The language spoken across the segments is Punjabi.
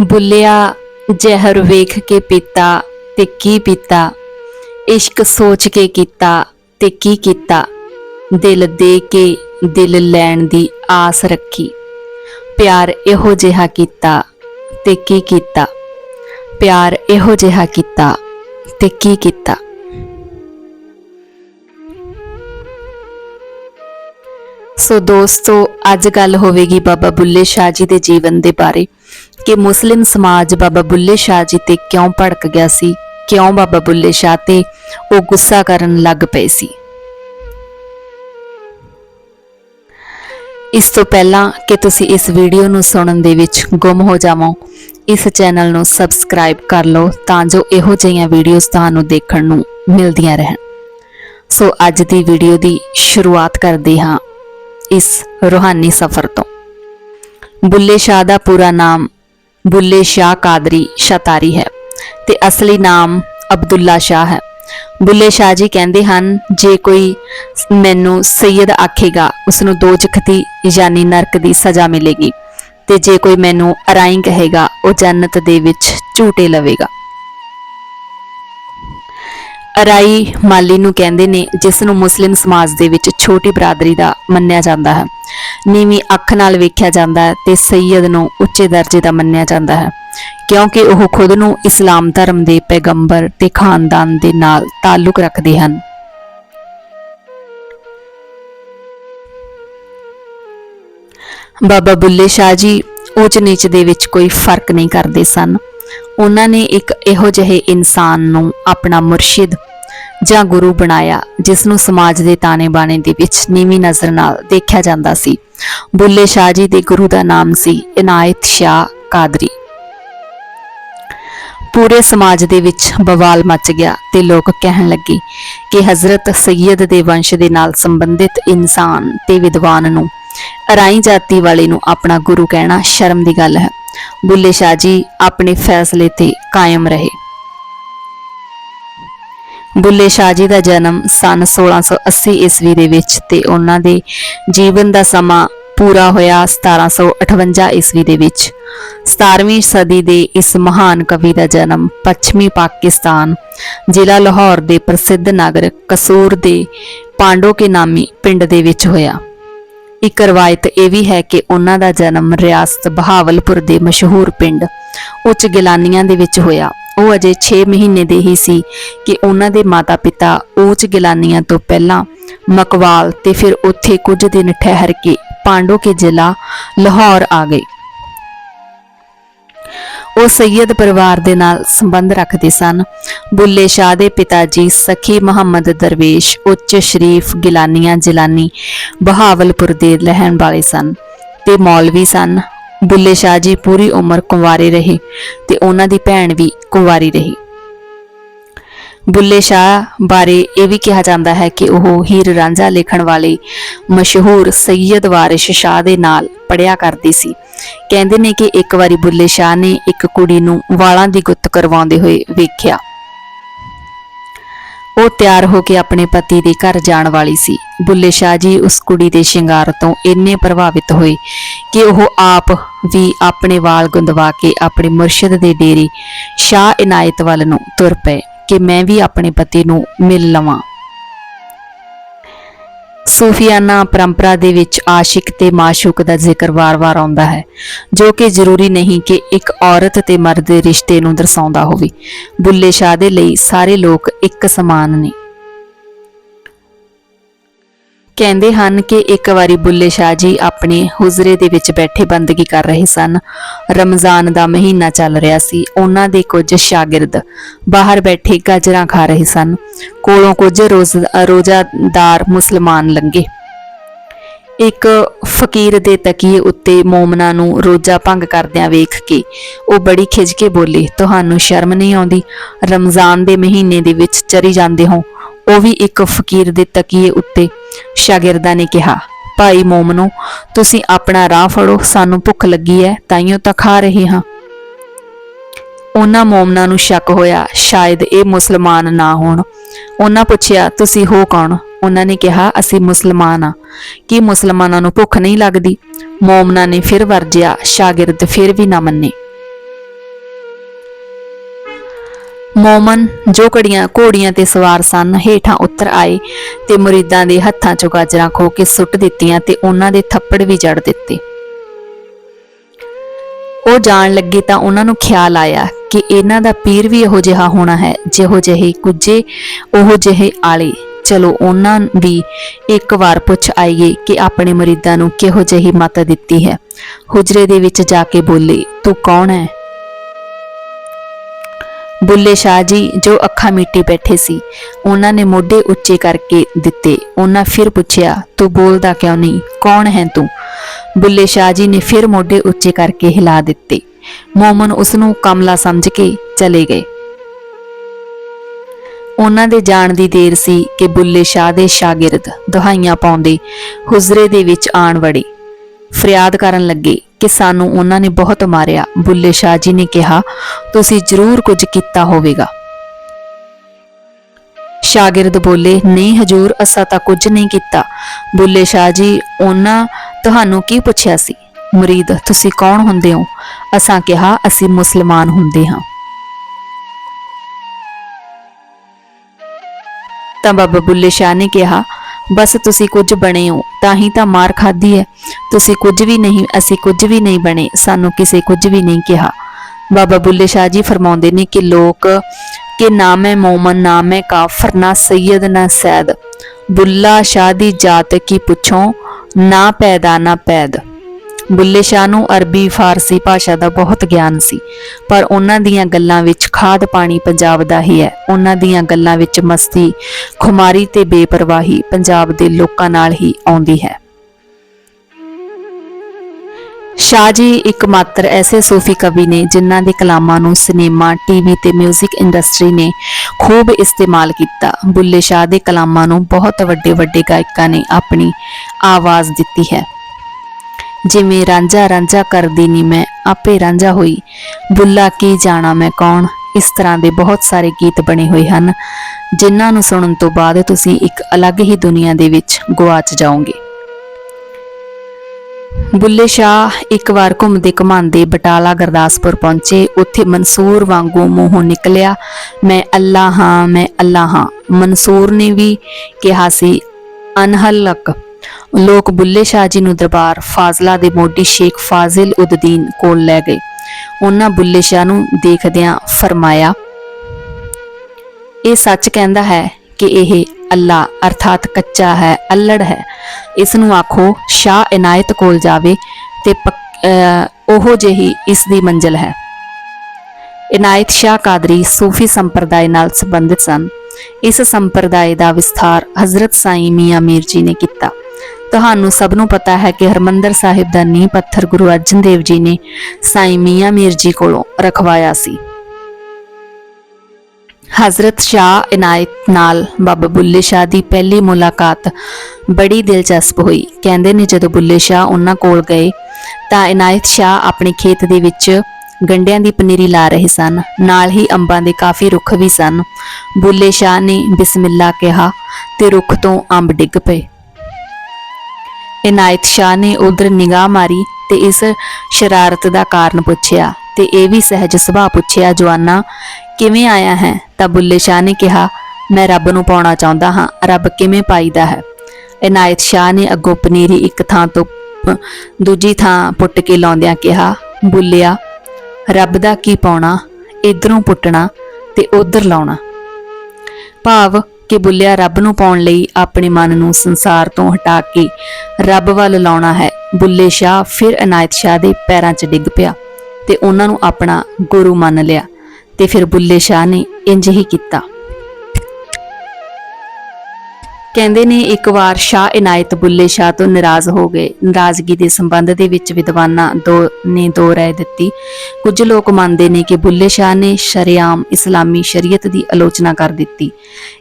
ਬੁੱਲਿਆ, ਜ਼ਹਿਰ ਵੇਖ ਕੇ ਪੀਤਾ ਤੇ ਕੀ ਪੀਤਾ? ਇਸ਼ਕ ਸੋਚ ਕੇ ਕੀਤਾ ਤੇ ਕੀ ਕੀਤਾ? ਦਿਲ ਦੇ ਕੇ ਦਿਲ ਲੈਣ ਦੀ ਆਸ ਰੱਖੀ। ਪਿਆਰ ਇਹੋ ਜਿਹਾ ਕੀਤਾ ਤੇ ਕੀ ਕੀਤਾ? ਪਿਆਰ ਇਹੋ ਜਿਹਾ ਕੀਤਾ ਤੇ ਕੀ ਕੀਤਾ? ਸੋ ਦੋਸਤੋ, ਅੱਜ ਗੱਲ ਹੋਵੇਗੀ ਬਾਬਾ ਬੁੱਲੇ ਸ਼ਾਹ ਜੀ ਦੇ ਜੀਵਨ ਦੇ ਬਾਰੇ। ਕਿ ਮੁਸਲਿਮ ਸਮਾਜ ਬਾਬਾ ਬੁੱਲੇ ਸ਼ਾਹ ਜੀ ਤੇ ਕਿਉਂ ਭੜਕ ਗਿਆ ਸੀ? ਕਿਉਂ ਬਾਬਾ ਬੁੱਲੇ ਸ਼ਾਹ ਤੇ ਉਹ ਗੁੱਸਾ ਕਰਨ ਲੱਗ ਪਏ ਸੀ? ਇਸ ਤੋਂ ਪਹਿਲਾਂ ਕਿ ਤੁਸੀਂ ਇਸ ਵੀਡੀਓ ਨੂੰ ਸੁਣਨ ਦੇ ਵਿੱਚ ਗੁੰਮ ਹੋ ਜਾਵੋ, ਇਸ ਚੈਨਲ ਨੂੰ ਸਬਸਕ੍ਰਾਈਬ ਕਰ ਲਓ ਤਾਂ ਜੋ ਇਹੋ ਜਿਹੀਆਂ ਵੀਡੀਓਜ਼ ਤੁਹਾਨੂੰ ਦੇਖਣ ਨੂੰ ਮਿਲਦੀਆਂ ਰਹਿਣ। ਸੋ ਅੱਜ ਦੀ ਵੀਡੀਓ ਦੀ ਸ਼ੁਰੂਆਤ ਕਰਦੇ ਹਾਂ। ਇਸ ਰੂਹਾਨੀ ਸਫ਼ਰ ਤੋਂ। ਬੁੱਲੇ ਸ਼ਾਹ ਦਾ ਪੂਰਾ ਨਾਮ ਬੁੱਲੇ ਸ਼ਾਹ ਕਾਦਰੀ ਸ਼ਤਾਰੀ ਹੈ ਤੇ ਅਸਲੀ ਨਾਮ ਅਬਦੁੱਲਾ ਸ਼ਾਹ ਹੈ। ਬੁੱਲੇ ਸ਼ਾਹ ਜੀ ਕਹਿੰਦੇ ਹਨ, ਜੇ ਕੋਈ ਮੈਨੂੰ ਸੈਯਦ ਆਖੇਗਾ ਉਸ ਨੂੰ ਦੋਜਖ ਦੀ ਯਾਨੀ ਨਰਕ ਦੀ ਸਜ਼ਾ ਮਿਲੇਗੀ ਤੇ ਜੇ ਕੋਈ ਮੈਨੂੰ ਅਰਾਈ ਕਹੇਗਾ, ਉਹ ਜੰਨਤ ਦੇ ਵਿੱਚ ਝੂਟੇ ਲਵੇਗਾ। ਅਰਾਈ ਮਾਲੀ ਨੂੰ ਕਹਿੰਦੇ ਨੇ, ਜਿਸ ਨੂੰ ਮੁਸਲਿਮ ਸਮਾਜ ਦੇ ਵਿੱਚ ਛੋਟੀ ਬਰਾਦਰੀ ਦਾ ਮੰਨਿਆ ਜਾਂਦਾ ਹੈ। ਨੀਵੀਂ ਅੱਖ ਨਾਲ ਵੇਖਿਆ ਜਾਂਦਾ ਹੈ ਤੇ ਸੈਯਦ ਨੂੰ ਉੱਚੇ ਦਰਜੇ ਦਾ ਮੰਨਿਆ ਜਾਂਦਾ ਹੈ। ਕਿਉਂਕਿ ਉਹ ਖੁਦ ਨੂੰ ਇਸਲਾਮ ਧਰਮ ਦੇ ਪੈਗੰਬਰ ਤੇ ਖਾਨਦਾਨ ਦੇ ਨਾਲ ਤਾਲੁਕ ਰੱਖਦੇ ਹਨ। ਬਾਬਾ ਬੁੱਲੇ ਸ਼ਾਹ ਜੀ, ਉੱਚ ਨੀਚ ਦੇ ਵਿੱਚ ਕੋਈ ਫ਼ਰਕ ਨਹੀਂ ਕਰਦੇ ਸਨ। ਉਹਨਾਂ ਨੇ ਇੱਕ ਇਹੋ ਜਿਹੇ ਇਨਸਾਨ ਨੂੰ ਆਪਣਾ ਮੁਰਸ਼ਿਦ ਜਾਂ ਗੁਰੂ ਬਣਾਇਆ, ਜਿਸ ਨੂੰ ਸਮਾਜ ਦੇ ਤਾਣੇ ਬਾਣੇ ਦੇ ਵਿੱਚ ਨੀਵੀਂ ਨਜ਼ਰ ਨਾਲ ਦੇਖਿਆ ਜਾਂਦਾ ਸੀ। ਬੁੱਲੇ ਸ਼ਾਹ ਜੀ ਦੇ ਗੁਰੂ ਦਾ ਨਾਮ ਸੀ ਇਨਾਇਤ ਸ਼ਾਹ ਕਾਦਰੀ। ਪੂਰੇ ਸਮਾਜ ਦੇ ਵਿੱਚ ਬਵਾਲ ਮਚ ਗਿਆ ਤੇ ਲੋਕ ਕਹਿਣ ਲੱਗੇ ਕਿ ਹਜ਼ਰਤ ਸੈਯਦ ਦੇ ਵੰਸ਼ ਦੇ ਨਾਲ ਸੰਬੰਧਿਤ ਇਨਸਾਨ ਤੇ ਵਿਦਵਾਨ ਨੂੰ ਅਰਾਈ ਜਾਤੀ ਵਾਲੇ ਨੂੰ ਆਪਣਾ ਗੁਰੂ ਕਹਿਣਾ ਸ਼ਰਮ ਦੀ ਗੱਲ ਹੈ। ਬੁੱਲੇ ਸ਼ਾਹ ਜੀ ਆਪਣੇ ਫੈਸਲੇ ਤੇ ਕਾਇਮ ਰਹੇ। ਬੁੱਲੇ ਸ਼ਾਹ ਜੀ ਦਾ ਜਨਮ ਸਨ 1680 ਈਸਵੀ ਦੇ ਵਿੱਚ ਤੇ ਉਹਨਾਂ ਦੇ ਜੀਵਨ ਦਾ ਸਮਾਂ ਪੂਰਾ ਹੋਇਆ 1758 ਈਸਵੀ ਦੇ ਵਿੱਚ। 17ਵੀਂ ਸਦੀ ਦੇ ਇਸ ਮਹਾਨ ਕਵੀ ਦਾ ਜਨਮ ਪੱਛਮੀ ਪਾਕਿਸਤਾਨ ਜ਼ਿਲ੍ਹਾ ਲਾਹੌਰ ਦੇ ਪ੍ਰਸਿੱਧ ਨਗਰ ਕਸੂਰ ਦੇ ਪਾਂਡੋ ਕੇ ਨਾਮੀ ਪਿੰਡ ਦੇ ਵਿੱਚ ਹੋਇਆ। ਇੱਕ ਰਵਾਇਤ ਇਹ ਵੀ ਹੈ ਕਿ ਉਹਨਾਂ ਦਾ ਜਨਮ ਰਿਆਸਤ ਬਹਾਵਲਪੁਰ ਦੇ ਮਸ਼ਹੂਰ ਪਿੰਡ ਉੱਚ ਗਿਲਾਨੀਆਂ ਦੇ ਵਿੱਚ ਹੋਇਆ। ਉਹ ਅਜੇ 6 ਮਹੀਨੇ ਦੇ ਹੀ ਸੀ ਕਿ ਉਹਨਾਂ ਦੇ ਮਾਤਾ-ਪਿਤਾ ਉੱਚ ਗਿਲਾਨੀਆਂ ਤੋਂ ਪਹਿਲਾਂ ਮਕਵਾਲ ਤੇ ਫਿਰ ਉੱਥੇ ਕੁਝ ਦਿਨ ਠਹਿਰ ਕੇ ਪਾਂਡੋ ਕੇ ਜ਼ਿਲ੍ਹਾ ਲਾਹੌਰ ਆ ਗਏ। ਉਹ ਸੈਯਦ ਪਰਿਵਾਰ ਦੇ ਨਾਲ ਸੰਬੰਧ ਰੱਖਦੇ ਸਨ। ਬੁੱਲੇ ਸ਼ਾਹ ਦੇ ਪਿਤਾ ਜੀ ਸਖੀ ਮੁਹੰਮਦ ਦਰਵੇਸ਼, ਉੱਚ ਸ਼ਰੀਫ ਗਿਲਾਨੀਆਂ ਜਿਲਾਨੀ ਬਹਾਵਲਪੁਰ ਦੇ ਲਹਿਣ ਵਾਲੇ ਸਨ ਤੇ ਮੌਲਵੀ ਸਨ। ਬੁੱਲੇ ਸ਼ਾਹ ਜੀ ਪੂਰੀ ਉਮਰ ਕੁੰਵਾਰੇ ਰਹੇ ਤੇ ਉਹਨਾਂ ਦੀ ਭੈਣ ਵੀ ਕੁੰਵਾਰੀ ਰਹੀ। ਬੁੱਲੇ ਸ਼ਾਹ ਬਾਰੇ ਇਹ ਵੀ ਕਿਹਾ ਜਾਂਦਾ ਹੈ ਕਿ ਉਹ ਹੀਰ ਰਾਂਝਾ ਲਿਖਣ ਵਾਲੇ ਮਸ਼ਹੂਰ ਸੈਯਦ ਵਾਰਿਸ਼ ਸ਼ਾਹ ਦੇ ਨਾਲ ਪੜਿਆ ਕਰਦੀ ਸੀ। ਕਹਿੰਦੇ ਨੇ ਕਿ ਇੱਕ ਵਾਰੀ ਬੁੱਲੇ ਸ਼ਾਹ ਨੇ ਇੱਕ ਕੁੜੀ ਨੂੰ ਵਾਲਾਂ ਦੀ ਗੁੱਤ ਕਰਵਾਉਂਦੇ ਹੋਏ ਵੇਖਿਆ। ਉਹ ਤਿਆਰ ਹੋ ਕੇ ਆਪਣੇ ਪਤੀ ਦੇ ਘਰ ਜਾਣ ਵਾਲੀ ਸੀ। ਬੁੱਲੇ ਸ਼ਾਹ ਜੀ ਉਸ ਕੁੜੀ ਦੇ ਸ਼ਿੰਗਾਰ ਤੋਂ ਇੰਨੇ ਪ੍ਰਭਾਵਿਤ ਹੋਏ ਕਿ ਉਹ ਆਪ ਵੀ ਆਪਣੇ ਵਾਲ ਗੁੰਦਵਾ ਕੇ ਆਪਣੇ ਮੁਰਸ਼ਿਦ ਦੇ ਡੇਰੇ ਸ਼ਾਹ ਇਨਾਇਤ ਵੱਲ ਨੂੰ ਤੁਰ ਪਏ ਕਿ ਮੈਂ ਵੀ ਆਪਣੇ ਪਤੀ ਨੂੰ ਮਿਲ ਲਵਾਂ। ਸੂਫੀਆਨਾ ਪਰੰਪਰਾ ਦੇ ਵਿੱਚ ਆਸ਼ਿਕ ਤੇ ਮਾਸ਼ੂਕ ਦਾ ਜ਼ਿਕਰ ਵਾਰ-ਵਾਰ ਆਉਂਦਾ ਹੈ, ਜੋ ਕਿ ਜ਼ਰੂਰੀ ਨਹੀਂ ਕਿ ਇੱਕ ਔਰਤ ਤੇ ਮਰਦ ਦੇ ਰਿਸ਼ਤੇ ਨੂੰ ਦਰਸਾਉਂਦਾ ਹੋਵੇ। ਬੁੱਲੇ ਸ਼ਾਹ ਦੇ ਲਈ ਸਾਰੇ ਲੋਕ ਇੱਕ ਸਮਾਨ ਨੇ। ਕਹਿੰਦੇ ਹਨ ਕਿ ਇੱਕ ਵਾਰੀ ਬੁੱਲੇ ਸ਼ਾਹ ਜੀ ਆਪਣੇ ਹੁਜ਼ਰੇ ਦੇ ਵਿੱਚ ਬੈਠੇ ਬੰਦਗੀ ਕਰ ਰਹੇ ਸਨ। ਰਮਜ਼ਾਨ ਦਾ ਮਹੀਨਾ ਚੱਲ ਰਿਹਾ ਸੀ। ਉਹਨਾਂ ਦੇ ਕੁਝ ਸ਼ਾਗਿਰਦ ਬਾਹਰ ਬੈਠੇ ਗਾਜਰਾਂ ਖਾ ਰਹੇ ਸਨ। ਕੋਲੋਂ ਕੁਝ ਰੋਜ਼, ਰੋਜ਼ਾਦਾਰ ਮੁਸਲਮਾਨ ਲੰਘੇ। ਇੱਕ ਫਕੀਰ ਦੇ ਤਕੀਏ ਉੱਤੇ ਮੋਮਨਾ ਨੂੰ ਰੋਜ਼ਾ ਭੰਗ ਕਰਦਿਆਂ ਵੇਖ ਕੇ ਉਹ ਬੜੀ ਖਿਜ ਕੇ ਬੋਲੇ, ਤੁਹਾਨੂੰ ਸ਼ਰਮ ਨਹੀਂ ਆਉਂਦੀ? ਰਮਜ਼ਾਨ ਦੇ ਮਹੀਨੇ ਦੇ ਵਿੱਚ ਚਰੀ ਜਾਂਦੇ ਹੋ। ਉਹ ਵੀ ਇੱਕ ਫਕੀਰ ਦੇ ਤਕੀਏ ਉੱਤੇ ਸ਼ਾਗਿਰਦਾਂ ਨੇ ਕਿਹਾ, ਭਾਈ ਮੋਮਨੋ, ਤੁਸੀਂ ਆਪਣਾ ਰਾਹ ਫੜੋ, ਸਾਨੂੰ ਭੁੱਖ ਲੱਗੀ ਹੈ ਤਾਈਓ ਤਾਂ ਖਾ ਰਹੇ ਹਾਂ। ਉਹਨਾਂ ਮੋਮਨਾਂ ਨੂੰ ਸ਼ੱਕ ਹੋਇਆ, ਸ਼ਾਇਦ ਇਹ ਮੁਸਲਮਾਨ ਨਾ ਹੋਣ। ਉਹਨਾਂ ਪੁੱਛਿਆ, ਤੁਸੀਂ ਹੋ ਕੌਣ? ਉਹਨਾਂ ਨੇ ਕਿਹਾ, ਅਸੀਂ ਮੁਸਲਮਾਨ ਆ ਕਿ ਮੁਸਲਮਾਨਾਂ ਨੂੰ ਭੁੱਖ ਨਹੀਂ ਲੱਗਦੀ? ਮੋਮਨਾ ਨੇ ਫਿਰ ਵਰਜਿਆ, ਸ਼ਾਗਿਰਦ ਫਿਰ ਵੀ ਨਾ ਮੰਨੇ। ਮੋਮਨ, ਜੋ ਘੜੀਆਂ ਘੋੜੀਆਂ ਤੇ ਸਵਾਰ ਸਨ, ਹੇਠਾਂ ਉਤਰ ਆਏ ਤੇ ਮੁਰੀਦਾਂ ਦੇ ਹੱਥਾਂ 'ਚੋਂ ਗਾਜਰਾਂ ਖੋ ਕੇ ਸੁੱਟ ਦਿੱਤੀਆਂ ਤੇ ਉਹਨਾਂ ਦੇ ਥੱਪੜ ਵੀ ਜੜ ਦਿੱਤੇ। ਉਹ ਜਾਣ ਲੱਗੇ ਤਾਂ ਉਹਨਾਂ ਨੂੰ ਖਿਆਲ ਆਇਆ ਕਿ ਇਹਨਾਂ ਦਾ ਪੀਰ ਵੀ ਇਹੋ ਜਿਹਾ ਹੋਣਾ ਹੈ, ਜਿਹੋ ਜਿਹੇ ਕੁਝੇ ਉਹੋ ਜਿਹੇ ਆਲੇ। ਚਲੋ, ਉਹਨਾਂ ਵੀ ਇੱਕ ਵਾਰ ਪੁੱਛ ਆਈਏ ਕਿ ਆਪਣੇ ਮੁਰੀਦਾਂ ਨੂੰ ਕਿਹੋ ਜਿਹੀ ਮਤ ਦਿੱਤੀ ਹੈ। ਹੁਜਰੇ ਦੇ ਵਿੱਚ ਜਾ ਕੇ ਬੋਲੇ, ਤੂੰ ਕੌਣ ਹੈ? ਬੁੱਲੇ ਸ਼ਾਹ ਜੀ, ਜੋ ਅੱਖਾਂ ਮੀਟੀ ਬੈਠੇ ਸੀ, ਉਹਨਾਂ ਨੇ ਮੋਢੇ ਉੱਚੇ ਕਰਕੇ ਦਿੱਤੇ। ਉਹਨਾਂ ਫਿਰ ਪੁੱਛਿਆ, ਤੂੰ ਬੋਲਦਾ ਕਿਉਂ ਨਹੀਂ? ਕੌਣ ਹੈ ਤੂੰ? ਬੁੱਲੇ ਸ਼ਾਹ ਜੀ ਨੇ ਫਿਰ ਮੋਢੇ ਉੱਚੇ ਕਰਕੇ ਹਿਲਾ ਦਿੱਤੇ। ਮੋਮਨ ਉਸ ਨੂੰ ਕਮਲਾ ਸਮਝ ਕੇ ਚਲੇ ਗਏ। ਉਹਨਾਂ ਦੇ ਜਾਣ ਦੀ ਦੇਰ ਸੀ ਕਿ ਬੁੱਲੇ ਸ਼ਾਹ ਦੇ ਸ਼ਾਗਿਰਦ, ਦੁਹਾਈਆਂ ਪਾਉਂਦੇ, ਹੁਜ਼ਰੇ ਦੇ ਵਿੱਚ ਆਣ ਵੜੇ। ਫਰਿਆਦ ਕਰਨ ਲੱਗੇ ਕਿ ਸਾਨੂੰ ਉਹਨਾਂ ਨੇ ਬਹੁਤ ਮਾਰਿਆ। ਬੁੱਲੇ ਸ਼ਾਹ ਜੀ ਨੇ ਕਿਹਾ, ਤੁਸੀਂ ਜ਼ਰੂਰ ਕੁਝ ਕੀਤਾ ਹੋਵੇਗਾ। ਸ਼ਾਗਿਰਦ ਬੋਲੇ, ਨਹੀਂ ਹਜੂਰ, ਅਸਾਂ ਤਾਂ ਕੁਝ ਨਹੀਂ ਕੀਤਾ। ਬੁੱਲੇ ਸ਼ਾਹ ਜੀ, ਉਹਨਾਂ ਤੁਹਾਨੂੰ ਕੀ ਪੁੱਛਿਆ ਸੀ? ਮੁਰੀਦ, ਤੁਸੀਂ ਕੌਣ ਹੁੰਦੇ ਹੋ? ਅਸਾਂ ਕਿਹਾ, ਅਸੀਂ ਮੁਸਲਮਾਨ ਹੁੰਦੇ ਹਾਂ। ਤਾਂ ਬਾਬਾ ਬੁੱਲੇ ਸ਼ਾਹ ਨੇ ਕਿਹਾ ਬਸ ਤੁਸੀਂ ਕੁਝ ਬਣੇ ਹੋ, ਤਾਂ ਹੀ ਤਾਂ ਮਾਰ ਖਾਧੀ ਹੈ ਤੁਸੀਂ ਕੁਝ ਵੀ ਨਹੀਂ, ਅਸੀਂ ਕੁਝ ਵੀ ਨਹੀਂ ਬਣੇ, ਸਾਨੂੰ ਕਿਸੇ ਕੁਝ ਵੀ ਨਹੀਂ ਕਿਹਾ। ਬਾਬਾ ਬੁੱਲੇ ਸ਼ਾਹ ਜੀ ਫਰਮਾਉਂਦੇ ਨੇ ਕਿ ਲੋਕ, ਕਿ ਨਾ ਮੈਂ ਮੋਮਨ, ਨਾ ਮੈਂ ਕਾਫਰ, ਨਾ ਸੈਦ ਨਾ ਸੈਦ। ਬੁੱਲਾ ਸ਼ਾਹ ਦੀ ਜਾਤ ਕੀ ਪੁੱਛੋ, ਨਾ ਪੈਦਾ, ਨਾ ਪੈਦ। ਬੁੱਲੇ ਸ਼ਾਹ ਨੂੰ ਅਰਬੀ ਫਾਰਸੀ ਭਾਸ਼ਾ ਦਾ ਬਹੁਤ ਗਿਆਨ ਸੀ, ਪਰ ਉਹਨਾਂ ਦੀਆਂ ਗੱਲਾਂ ਵਿੱਚ ਖਾਦ ਪਾਣੀ ਪੰਜਾਬ ਦਾ ਹੀ ਹੈ। ਉਹਨਾਂ ਦੀਆਂ ਗੱਲਾਂ ਵਿੱਚ ਮਸਤੀ, ਖੁਮਾਰੀ ਤੇ ਬੇਪਰਵਾਹੀ ਪੰਜਾਬ ਦੇ ਲੋਕਾਂ ਨਾਲ ਹੀ ਆਉਂਦੀ ਹੈ। ਸ਼ਾਹ ਜੀ ਇੱਕਮਾਤਰ ਐਸੇ ਸੂਫੀ ਕਵੀ ਨੇ ਜਿਨ੍ਹਾਂ ਦੇ ਕਲਾਮਾਂ ਨੂੰ ਸਿਨੇਮਾ, ਟੀਵੀ ਤੇ 뮤직 ਇੰਡਸਟਰੀ ਨੇ ਖੂਬ ਇਸਤੇਮਾਲ ਕੀਤਾ। ਬੁੱਲੇ ਸ਼ਾਹ ਦੇ ਕਲਾਮਾਂ ਨੂੰ ਬਹੁਤ ਵੱਡੇ ਵੱਡੇ ਗਾਇਕਾਂ ਨੇ ਆਪਣੀ ਆਵਾਜ਼ ਦਿੱਤੀ ਹੈ। ਜਿਵੇਂ ਰਾਂਝਾ ਰਾਂਝਾ ਕਰਦੀ ਨੀ ਮੈਂ, ਆਪੇ ਰਾਂਝਾ ਹੋਈ। ਬੁੱਲਾ ਕੀ ਜਾਣਾ ਮੈਂ ਕੌਣ? ਇਸ ਤਰ੍ਹਾਂ ਦੇ ਬਹੁਤ ਸਾਰੇ ਗੀਤ ਬਣੇ ਹੋਏ ਹਨ, ਜਿਨ੍ਹਾਂ ਨੂੰ ਸੁਣਨ ਤੋਂ ਬਾਅਦ ਤੁਸੀਂ ਇੱਕ ਅਲੱਗ ਹੀ ਦੁਨੀਆ ਦੇ ਵਿੱਚ ਗਵਾਚ ਜਾਓਗੇ। ਬੁੱਲੇ ਸ਼ਾਹ ਇੱਕ ਵਾਰ ਘੁੰਮਦੇ ਘਮਾਉਂਦੇ ਬਟਾਲਾ ਗੁਰਦਾਸਪੁਰ ਪਹੁੰਚੇ। ਉੱਥੇ ਮਨਸੂਰ ਵਾਂਗੂ ਮੂੰਹੋਂ ਨਿਕਲਿਆ, ਮੈਂ ਅੱਲਾ ਹਾਂ, ਮੈਂ ਅੱਲਾ ਹਾਂ। ਮਨਸੂਰ ਨੇ ਵੀ ਕਿਹਾ ਸੀ, ਅਨਹਲਕ। ਲੋਕ ਬੁੱਲੇ ਸ਼ਾਹ ਜੀ ਨੂੰ ਦਰਬਾਰ ਫਾਜ਼ਲਾ ਦੇ ਮੋਢੀ ਸ਼ੇਖ ਫਾਜ਼ਿਲ ਉਦਦੀਨ ਕੋਲ ਲੈ ਗਏ। ਉਹਨਾਂ ਬੁੱਲੇ ਸ਼ਾਹ ਨੂੰ ਦੇਖਦਿਆਂ ਫਰਮਾਇਆ, ਇਹ ਸੱਚ ਕਹਿੰਦਾ ਹੈ ਕਿ ਇਹ ਅੱਲਾ ਅਰਥਾਤ ਕੱਚਾ ਹੈ, ਅਲੜ ਹੈ। ਇਸ ਨੂੰ ਆਖੋ, ਸ਼ਾਹ ਇਨਾਇਤ ਕੋਲ ਜਾਵੇ ਤੇ ਪੱਕ- ਅਹ ਉਹੋ ਜਿਹੀ ਇਸ ਦੀ ਮੰਜ਼ਲ ਹੈ। ਇਨਾਇਤ ਸ਼ਾਹ ਕਾਦਰੀ ਸੂਫੀ ਸੰਪਰਦਾਇ ਨਾਲ ਸੰਬੰਧਿਤ ਸਨ। ਇਸ ਸੰਪਰਦਾਇ ਦਾ ਵਿਸਥਾਰ ਹਜ਼ਰਤ ਸਾਈਂ ਮੀਆਂ ਮੀਰ ਜੀ ਨੇ ਕੀਤਾ। ਤੁਹਾਨੂੰ ਸਭ ਨੂੰ ਪਤਾ ਹੈ ਕਿ ਹਰਮੰਦਰ ਸਾਹਿਬ ਦਾ ਨੀਂਹ ਪੱਥਰ ਗੁਰੂ ਅਰਜਨ ਦੇਵ ਜੀ ਨੇ ਸਾਈਂ ਮੀਆਂ ਮੀਰ ਜੀ ਕੋਲੋਂ ਰਖਵਾਇਆ ਸੀ। ਹਜ਼ਰਤ ਸ਼ਾਹ ਇਨਾਇਤ ਨਾਲ ਬਾਬਾ ਬੁੱਲੇ ਸ਼ਾਹ ਦੀ ਪਹਿਲੀ ਮੁਲਾਕਾਤ ਬੜੀ ਦਿਲਚਸਪ ਹੋਈ। ਕਹਿੰਦੇ ਨੇ ਜਦੋਂ ਬੁੱਲੇ ਸ਼ਾਹ ਉਹਨਾਂ ਕੋਲ ਗਏ ਤਾਂ ਇਨਾਇਤ ਸ਼ਾਹ ਆਪਣੇ ਖੇਤ ਦੇ ਵਿੱਚ ਗੰਡਿਆਂ ਦੀ ਪਨੀਰੀ ਲਾ ਰਹੇ ਸਨ। ਨਾਲ ਹੀ ਅੰਬਾਂ ਦੇ ਕਾਫੀ ਰੁੱਖ ਵੀ ਸਨ। ਬੁੱਲੇ ਸ਼ਾਹ ਨੇ ਬਿਸਮਿਲ੍ਲਾ ਕਿਹਾ ਤੇ ਰੁੱਖ ਤੋਂ ਅੰਬ ਡਿੱਗ ਪਏ। ਇਨਾਇਤ ਸ਼ਾਹ ਨੇ ਉਧਰ ਨਿਗਾਹ ਮਾਰੀ ਤੇ ਇਸ ਸ਼ਰਾਰਤ ਦਾ ਕਾਰਨ ਪੁੱਛਿਆ ਤੇ ਇਹ ਵੀ ਸਹਿਜ ਸੁਭਾਅ ਪੁੱਛਿਆ, ਜਵਾਨਾ, ਕਿਵੇਂ ਆਇਆ ਹੈ? ਤਾਂ ਬੁੱਲੇ ਸ਼ਾਹ ਨੇ ਕਿਹਾ, ਮੈਂ ਰੱਬ ਨੂੰ ਪਾਉਣਾ ਚਾਹੁੰਦਾ ਹਾਂ। ਰੱਬ ਕਿਵੇਂ ਪਾਈਦਾ ਹੈ? ਇਨਾਇਤ ਸ਼ਾਹ ਨੇ ਅੱਗੋਂ ਪਨੀਰੀ ਇੱਕ ਥਾਂ ਤੋਂ ਦੂਜੀ ਥਾਂ ਪੁੱਟ ਕੇ ਲਾਉਂਦਿਆਂ ਕਿਹਾ, ਬੁੱਲਿਆ, ਰੱਬ ਦਾ ਕੀ ਪਾਉਣਾ? ਇਧਰੋਂ ਪੁੱਟਣਾ ਤੇ ਉਧਰ ਲਾਉਣਾ। ਭਾਵ ਕਿ ਬੁੱਲਿਆ ਰੱਬ ਨੂੰ ਪਾਉਣ ਲਈ ਆਪਣੇ ਮਨ ਨੂੰ ਸੰਸਾਰ ਤੋਂ ਹਟਾ ਕੇ ਰੱਬ ਵੱਲ ਲਾਉਣਾ ਹੈ। ਬੁੱਲੇ ਸ਼ਾਹ ਫਿਰ ਅਨਾਇਤ ਸ਼ਾਹ ਦੇ ਪੈਰਾਂ 'ਚ ਡਿੱਗ ਪਿਆ ਤੇ ਉਹਨਾਂ ਨੂੰ ਆਪਣਾ ਗੁਰੂ ਮੰਨ ਲਿਆ ਤੇ ਫਿਰ ਬੁੱਲੇ ਸ਼ਾਹ ਨੇ ਇੰਜ ਹੀ ਕੀਤਾ। ਕਹਿੰਦੇ ਨੇ ਇੱਕ ਵਾਰ ਸ਼ਾਹ ਇਨਾਇਤ ਬੁੱਲੇ ਸ਼ਾਹ ਤੋਂ ਨਾਰਾਜ਼ ਹੋ ਗਏ। ਨਾਰਾਜ਼ਗੀ ਦੇ ਸੰਬੰਧ ਦੇ ਵਿੱਚ ਵਿਦਵਾਨਾਂ ਦੋ ਨੇ ਦੋ ਰਾਏ ਦਿੱਤੀ। ਕੁਝ ਲੋਕ ਮੰਨਦੇ ਨੇ ਕਿ ਬੁੱਲੇ ਸ਼ਾਹ ਨੇ ਸ਼ਰੀਆਮ ਇਸਲਾਮੀ ਸ਼ਰੀਅਤ ਦੀ ਆਲੋਚਨਾ ਕਰ ਦਿੱਤੀ।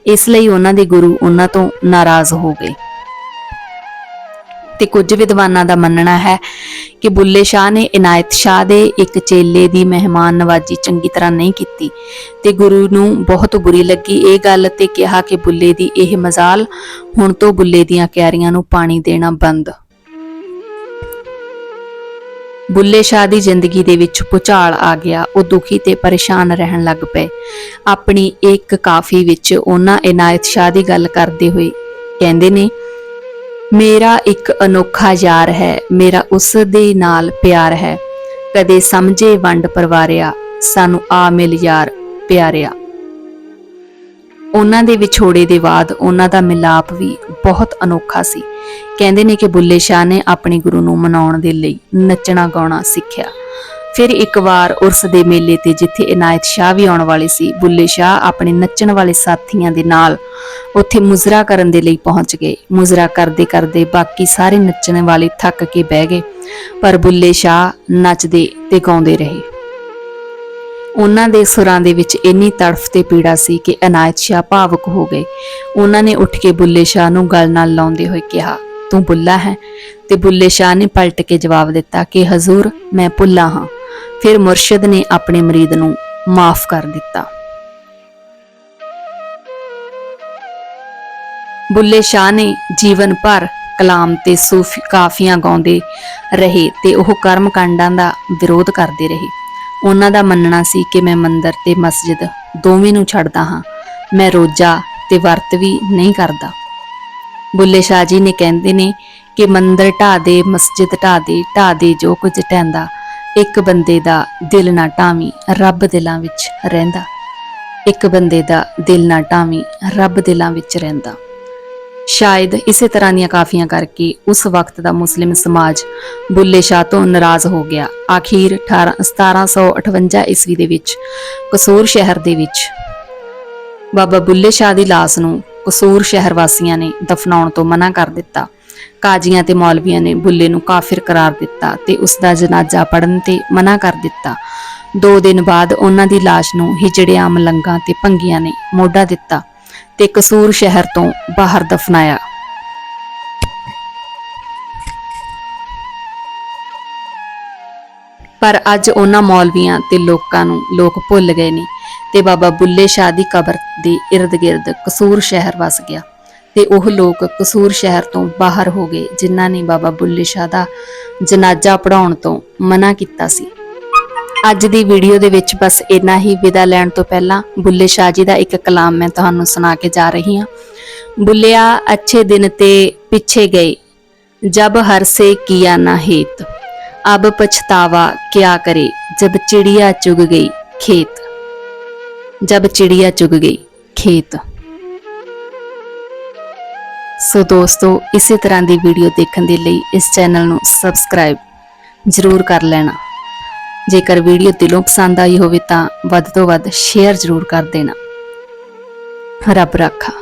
ਇਸ ਲਈ ਉਹਨਾਂ ਦੇ ਗੁਰੂ ਉਹਨਾਂ ਤੋਂ ਨਾਰਾਜ਼ ਹੋ ਗਏ। ਤੇ ਕੁਝ ਵਿਦਵਾਨਾਂ ਦਾ ਮੰਨਣਾ ਹੈ ਕਿ ਬੁੱਲੇ ਸ਼ਾਹ ਨੇ ਇਨਾਇਤ ਸ਼ਾਹ ਦੇ ਇੱਕ ਚੇਲੇ ਦੀ ਮਹਿਮਾਨ ਨਵਾਜੀ ਚੰਗੀ ਤਰ੍ਹਾਂ ਨਹੀਂ ਕੀਤੀ ਤੇ ਗੁਰੂ ਨੂੰ ਬਹੁਤ ਬੁਰੀ ਲੱਗੀ। ਇਹ ਗੱਲ ਤੇ ਕਿਹਾ ਕਿ ਬੁੱਲੇ ਦੀ ਇਹ ਮਜ਼ਾਲ ਹੁਣ ਤੋਂ ਬੁੱਲੇ ਦੀਆਂ ਕਿਆਰੀਆਂ ਨੂੰ ਪਾਣੀ ਦੇਣਾ ਬੰਦ। ਬੁੱਲੇ ਸ਼ਾਹ ਦੀ ਜ਼ਿੰਦਗੀ ਦੇ ਵਿੱਚ ਭੁਚਾਲ ਆ ਗਿਆ। ਉਹ ਦੁਖੀ ਤੇ ਪਰੇਸ਼ਾਨ ਰਹਿਣ ਲੱਗ ਪਏ। ਆਪਣੀ ਇੱਕ ਕਾਫੀ ਵਿੱਚ ਉਹਨਾਂ ਇਨਾਇਤ ਸ਼ਾਹ ਦੀ ਗੱਲ ਕਰਦੇ ਹੋਏ ਕਹਿੰਦੇ ਨੇ ਮੇਰਾ ਇੱਕ ਅਨੋਖਾ ਯਾਰ ਹੈ, ਮੇਰਾ ਉਸ ਦੇ ਨਾਲ ਪਿਆਰ ਹੈ। ਕਦੇ ਸਮਝੇ ਵੰਡ ਪਰਵਾਰਿਆ, ਸਾਨੂੰ ਆ ਮਿਲ ਯਾਰ ਪਿਆਰਿਆ। ਉਹਨਾਂ ਦੇ ਵਿਛੋੜੇ ਦੇ ਬਾਅਦ ਉਹਨਾਂ ਦਾ ਮਿਲਾਪ ਵੀ ਬਹੁਤ ਅਨੋਖਾ ਸੀ। ਕਹਿੰਦੇ ਨੇ ਕਿ ਬੁੱਲੇ ਸ਼ਾਹ ਨੇ ਆਪਣੇ ਗੁਰੂ ਨੂੰ ਮਨਾਉਣ ਦੇ ਲਈ ਨੱਚਣਾ ਗਾਉਣਾ ਸਿੱਖਿਆ। ਫਿਰ ਇੱਕ ਵਾਰ ਉਰਸ ਦੇ ਮੇਲੇ ਤੇ ਜਿੱਥੇ ਇਨਾਇਤ ਸ਼ਾਹ ਵੀ ਆਉਣ ਵਾਲੇ ਸੀ, ਬੁੱਲੇ ਸ਼ਾਹ ਆਪਣੇ ਨੱਚਣ ਵਾਲੇ ਸਾਥੀਆਂ ਦੇ ਨਾਲ ਉੱਥੇ ਮੁਜ਼ਰਾ ਕਰਨ ਦੇ ਲਈ ਪਹੁੰਚ ਗਏ। ਮੁਜ਼ਰਾ ਕਰਦੇ ਕਰਦੇ ਬਾਕੀ ਸਾਰੇ ਨੱਚਣ ਵਾਲੇ ਥੱਕ ਕੇ ਬਹਿ ਗਏ, ਪਰ ਬੁੱਲੇ ਸ਼ਾਹ ਨੱਚਦੇ ਤੇ ਗਾਉਂਦੇ ਰਹੇ। ਉਹਨਾਂ ਦੇ ਸੁਰਾਂ ਦੇ ਵਿੱਚ ਇੰਨੀ ਤੜਫ ਤੇ ਪੀੜਾ ਸੀ ਕਿ ਅਨਾਇਤ ਸ਼ਾਹ ਭਾਵੁਕ ਹੋ ਗਏ। ਉਹਨਾਂ ਨੇ ਉੱਠ ਕੇ ਬੁੱਲੇ ਸ਼ਾਹ ਨੂੰ ਗਲ ਨਾਲ ਲਾਉਂਦੇ ਹੋਏ ਕਿਹਾ, ਤੂੰ ਬੁੱਲਾ ਹੈ? ਤੇ ਬੁੱਲੇ ਸ਼ਾਹ ਨੇ ਪਲਟ ਕੇ ਜਵਾਬ ਦਿੱਤਾ ਕਿ, ਹਜ਼ੂਰ, ਮੈਂ ਭੁੱਲਾ ਹਾਂ। ਫਿਰ ਮੁਰਸ਼ਿਦ ਨੇ ਆਪਣੇ ਮਰੀਦ ਨੂੰ ਮਾਫ ਕਰ ਦਿੱਤਾ। ਬੁੱਲੇ ਸ਼ਾਹ ਨੇ ਜੀਵਨ ਭਰ ਕਲਾਮ ਤੇ ਸੂਫੀ ਕਾਫੀਆਂ ਗਾਉਂਦੇ ਰਹੇ ਤੇ ਉਹ ਕਰਮ ਕਾਂਡਾਂ ਦਾ ਵਿਰੋਧ ਕਰਦੇ ਰਹੇ। ਉਹਨਾਂ ਦਾ ਮੰਨਣਾ ਸੀ ਕਿ ਮੈਂ ਮੰਦਰ ਤੇ ਮਸਜਿਦ ਦੋਵੇਂ ਨੂੰ ਛੱਡਦਾ ਹਾਂ। ਮੈਂ ਰੋਜ਼ਾ ਤੇ ਵਰਤ ਵੀ ਨਹੀਂ ਕਰਦਾ। ਬੁੱਲੇ ਸ਼ਾਹ ਜੀ ਨੇ ਕਹਿੰਦੇ ਨੇ ਕਿ ਮੰਦਰ ਢਾ ਦੇ, ਮਸਜਿਦ ਢਾ ਦੇ ਢਾ ਦੇ ਜੋ ਕੁਝ ਟੈਂਦਾ ਇੱਕ ਬੰਦੇ ਦਾ ਦਿਲ ਨਾ ਢਾਵੀਂ ਰੱਬ ਦਿਲਾਂ ਵਿੱਚ ਰਹਿੰਦਾ। ਇੱਕ ਬੰਦੇ ਦਾ ਦਿਲ ਨਾ ਢਾਵੀਂ ਰੱਬ ਦਿਲਾਂ ਵਿੱਚ ਰਹਿੰਦਾ। ਸ਼ਾਇਦ ਇਸੇ ਤਰ੍ਹਾਂ ਦੀਆਂ ਕਾਫੀਆਂ ਕਰਕੇ ਉਸ ਵਕਤ ਦਾ ਮੁਸਲਿਮ ਸਮਾਜ ਬੁੱਲੇ ਸ਼ਾਹ ਤੋਂ ਨਾਰਾਜ਼ ਹੋ ਗਿਆ। ਆਖੀਰ 18 1758 ਈਸਵੀ ਦੇ ਵਿੱਚ ਕਸੂਰ ਸ਼ਹਿਰ ਦੇ ਵਿੱਚ ਬਾਬਾ ਬੁੱਲੇ ਸ਼ਾਹ ਦੀ ਲਾਸ਼ ਨੂੰ ਕਸੂਰ ਸ਼ਹਿਰ ਵਾਸੀਆਂ ਨੇ ਦਫਨਾਉਣ ਤੋਂ ਮਨਾ ਕਰ ਦਿੱਤਾ। ਕਾਜ਼ੀਆਂ ਤੇ ਮੌਲਵੀਆਂ ਨੇ ਬੁੱਲੇ ਨੂੰ ਕਾਫਿਰ ਕਰਾਰ ਦਿੱਤਾ ਤੇ ਉਸ ਦਾ ਜਨਾਜ਼ਾ ਪੜਨ ਤੇ ਮਨਾ ਕਰ ਦਿੱਤਾ। ਦੋ ਦਿਨ ਬਾਅਦ ਉਹਨਾਂ ਦੀ ਲਾਸ਼ ਨੂੰ ਹਿਜੜਿਆਂ ਮਲੰਗਾਂ ਤੇ ਭੰਗੀਆਂ ਨੇ ਮੋਢਾ ਦਿੱਤਾ ਤੇ ਕਸੂਰ ਸ਼ਹਿਰ ਤੋਂ ਬਾਹਰ ਦਫਨਾਇਆ। ਪਰ ਅੱਜ ਉਹਨਾਂ ਮੌਲਵੀਆਂ ਤੇ ਲੋਕਾਂ ਨੂੰ ਲੋਕ ਭੁੱਲ ਗਏ ਨੇ ਤੇ ਬਾਬਾ ਬੁੱਲੇ ਸ਼ਾਹ ਦੀ ਕਬਰ ਦੇ ird-gird ਕਸੂਰ ਸ਼ਹਿਰ ਵਸ ਗਿਆ। ਤੇ ਉਹ ਲੋਕ ਕਸੂਰ ਸ਼ਹਿਰ ਤੋਂ ਬਾਹਰ ਹੋ ਗਏ, ਜਿਨ੍ਹਾਂ ਨੇ ਬਾਬਾ ਬੁੱਲੇ ਸ਼ਾਹ ਦਾ ਜਨਾਜ਼ਾ ਪੜਾਉਣ ਤੋਂ ਮਨਾ ਕੀਤਾ ਸੀ। ਅੱਜ ਦੀ ਵੀਡੀਓ ਦੇ ਵਿੱਚ ਬਸ ਇੰਨਾ ਹੀ। ਵਿਦਾ ਲੈਣ ਤੋਂ ਪਹਿਲਾਂ ਬੁੱਲੇ ਸ਼ਾਹ ਜੀ ਦਾ ਇੱਕ ਕਲਾਮ ਮੈਂ ਤੁਹਾਨੂੰ ਸੁਣਾ ਕੇ ਜਾ ਰਹੀ ਹਾਂ। ਬੁੱਲਿਆ, ਅੱਛੇ ਦਿਨ ਤੇ ਪਿੱਛੇ ਗਏ, ਜਬ ਹਰ ਸੇ ਕੀਆ ਨਾ ਹੇਤ, ਅਬ ਪਛਤਾਵਾ ਕਿਆ ਕਰੇ, ਜਬ ਚਿੜੀਆ ਚੁਗ ਗਈ ਖੇਤ। ਜਬ ਚਿੜੀਆ ਚੁਗ ਗਈ ਖੇਤ। ਸੋ ਦੋਸਤੋ, ਇਸੇ ਤਰ੍ਹਾਂ ਦੀ ਵੀਡੀਓ ਦੇਖਣ ਦੇ ਲਈ ਇਸ ਚੈਨਲ ਨੂੰ ਸਬਸਕ੍ਰਾਈਬ ਜ਼ਰੂਰ ਕਰ ਲੈਣਾ। ਜੇਕਰ ਵੀਡੀਓ ਦਿਲੋਂ ਪਸੰਦ ਆਈ ਹੋਵੇ ਤਾਂ ਵੱਧ ਤੋਂ ਵੱਧ ਸ਼ੇਅਰ ਜ਼ਰੂਰ ਕਰ ਦੇਣਾ। ਰੱਬ ਰਾਖਾ।